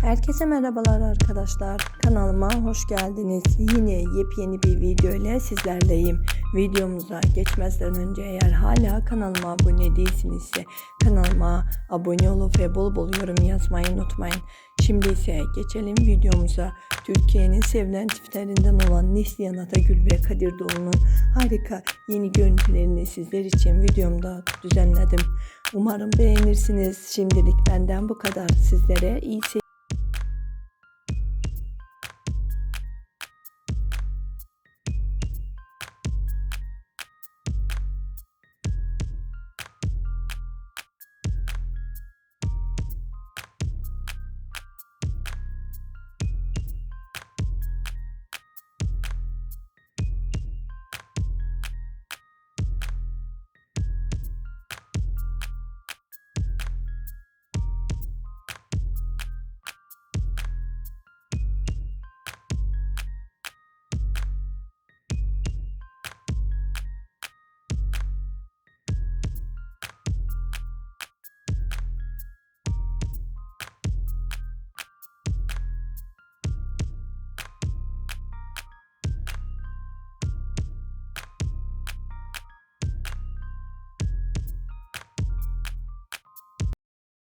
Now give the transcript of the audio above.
Herkese merhabalar arkadaşlar. Kanalıma hoş geldiniz. Yine yepyeni bir video ile sizlerleyim. Videomuza geçmezden önce eğer hala kanalıma abone değilsinizse kanalıma abone olup ve bol bol yorum yazmayı unutmayın. Şimdi ise geçelim videomuza. Türkiye'nin sevilen çiftlerinden olan Neslihan Atagül ve Kadir Doğulu'nun harika yeni görüntülerini sizler için videomda düzenledim. Umarım beğenirsiniz. Şimdilik benden bu kadar. Sizlere iyi seyirler.